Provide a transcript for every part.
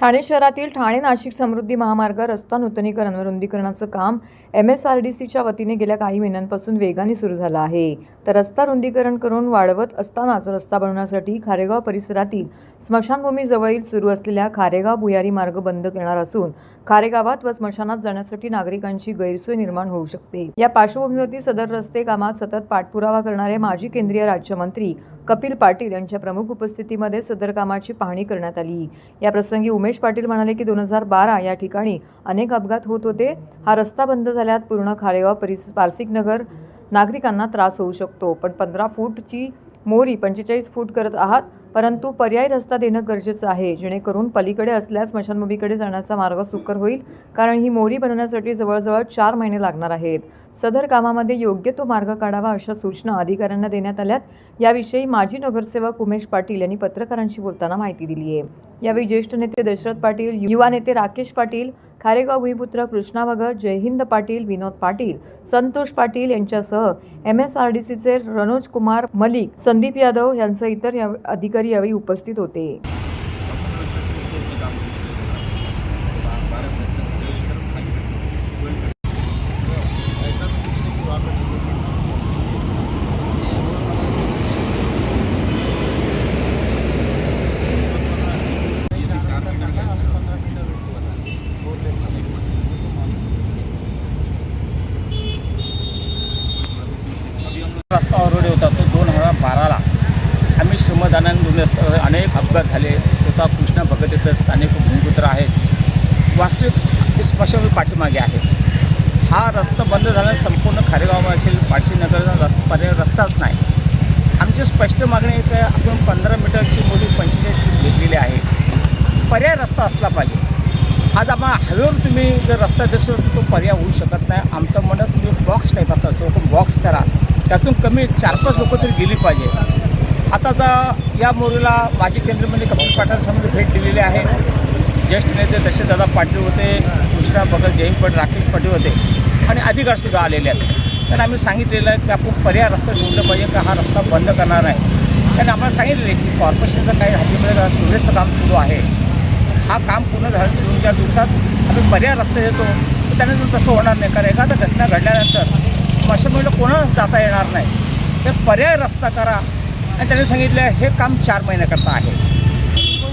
ठाणे शहरातील ठाणे नाशिक समृद्धी महामार्ग रस्ता नूतनीकरण व रुंदीकरणाचं काम एम एस आर डी सीच्या वतीने गेल्या काही महिन्यांपासून वेगाने सुरू झालं आहे. तर रस्ता रुंदीकरण करून वाढवत असतानाच रस्ता बनवण्यासाठी खारेगाव परिसरातील स्मशानभूमीजवळील सुरू असलेल्या खारेगाव भुयारी मार्ग बंद करणार असून खारेगावात व स्मशानात जाण्यासाठी नागरिकांची गैरसोय निर्माण होऊ शकते. या पार्श्वभूमीवरती सदर रस्ते कामात सतत पाठपुरावा करणारे माजी केंद्रीय राज्यमंत्री कपिल पाटील यांच्या प्रमुख उपस्थितीमध्ये सदर कामाची पाहणी करण्यात आली. या प्रसंगी उमेश पाटील म्हणाले की दोन हजार बारा या ठिकाणी अनेक अपघात होत होते. हा रस्ता बंद झाल्यात पूर्ण खारेगाव परिस पारसिक नगर नागरिकांना त्रास होऊ शकतो. पण पंधरा फूटची मोरी पंचेचाळीस फूट करत आहात परंतु पर्यायी रस्ता देणं गरजेचं आहे. जेणेकरून पलीकडे असल्यास स्मशानभूमीकडे जाण्याचा मार्ग सुकर होईल कारण ही मोरी बनवण्यासाठी जवळजवळ चार महिने लागणार आहेत. सदर कामामध्ये योग्य तो मार्ग काढावा अशा सूचना अधिकाऱ्यांना देण्यात आल्यात. याविषयी माजी नगरसेवक उमेश पाटील यांनी पत्रकारांशी बोलताना माहिती दिली आहे यावेळी ज्येष्ठ नेते दशरथ पाटील युवा नेते राकेश पाटील खारेगाव भूमिपुत्र कृष्णा भगत जयहिंद पाटील विनोद पाटील संतोष पाटील यांच्यासह एम एस आर डी सीचे रणोज कुमार मलिक संदीप यादव यांसह इतर या अधिकारी यावेळी उपस्थित होते. रस्ता ऑलरेडी होता तो दोन हजार बाराला. आम्ही श्रमदानाने अनेक अपघात झाले. स्वतः कृष्णा भगत इथं स्थानिक भूमिपुत्र आहेत. वास्तविक स्पष्ट पाठीमागे आहे. हा रस्ता बंद झाल्याने संपूर्ण खारेगाव असेल पाचशे रस्ता पर्याय रस्ताच नाही. आमची स्पष्ट मागणी आहे की आपण पंधरा मीटरची मोठी पंचेचाळीस फूट घेतलेली आहे. पर्याय रस्ता असला पाहिजे. आज आम्हाला हवेवर तुम्ही जर रस्ता दिसतो तर तो पर्याय होऊ शकत नाही. आमचं म्हणणं तुम्ही बॉक्स टाईप असा असतो बॉक्स करा. त्यातून कमी चार पाच लोकं तरी गेली पाहिजे. आताचा या मोरीला माजी केंद्रमंत्री कपिल पाटलांसमोर भेट दिलेली आहे. ज्येष्ठ नेते दशरथदादा पाटील होते कृष्णा भगत जयंत पाटील राकेश पाटील होते. आणि अधिकारसुद्धा आलेले आहेत. त्यांना आम्ही सांगितलेलं आहे की आपण पर्याय रस्ता शोधलं पाहिजे का हा रस्ता बंद करणार आहे. त्यांनी आम्हाला सांगितले की कॉर्पोरेशनचं काही हातीमध्ये सुरेचं काम सुरू आहे. हा काम पूर्ण झालं दोन चार दिवसात. आम्ही पर्याय रस्ते देतो. तर त्याने तसं होणार नाही. कारण एखादा घटना घडल्यानंतर स्मशानभूमीला कोणाला जाता येणार नाही. तर पर्याय रस्ता करा. आणि त्यांनी सांगितलं हे काम चार महिन्याकरता आहे.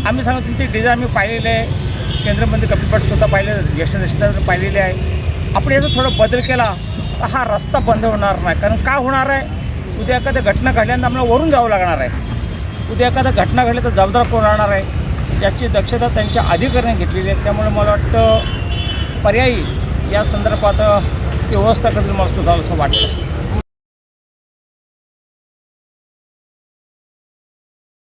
आम्ही सांगतो तुमची डिझाईन आम्ही पाहिलेले आहे. केंद्रमंत्री कपिल पाटील स्वतः पाहिले ज्येष्ठ दशरथ पाहिलेले आहे. आपण याचा थोडा बदल केला तर हा रस्ता बंद होणार नाही. कारण का होणार आहे? उद्या एखाद्या घटना घडल्यानंतर आम्हाला वरून जावं लागणार आहे. उद्या एखाद्या घटना घडली तर जबाबदार कोण राहणार आहे? याची दक्षता त्यांच्या अधिकाऱ्यांनी घेतलेली आहे. त्यामुळे मला वाटतं पर्यायी या संदर्भात व्यवस्था करतील मला सुद्धा असं वाटतं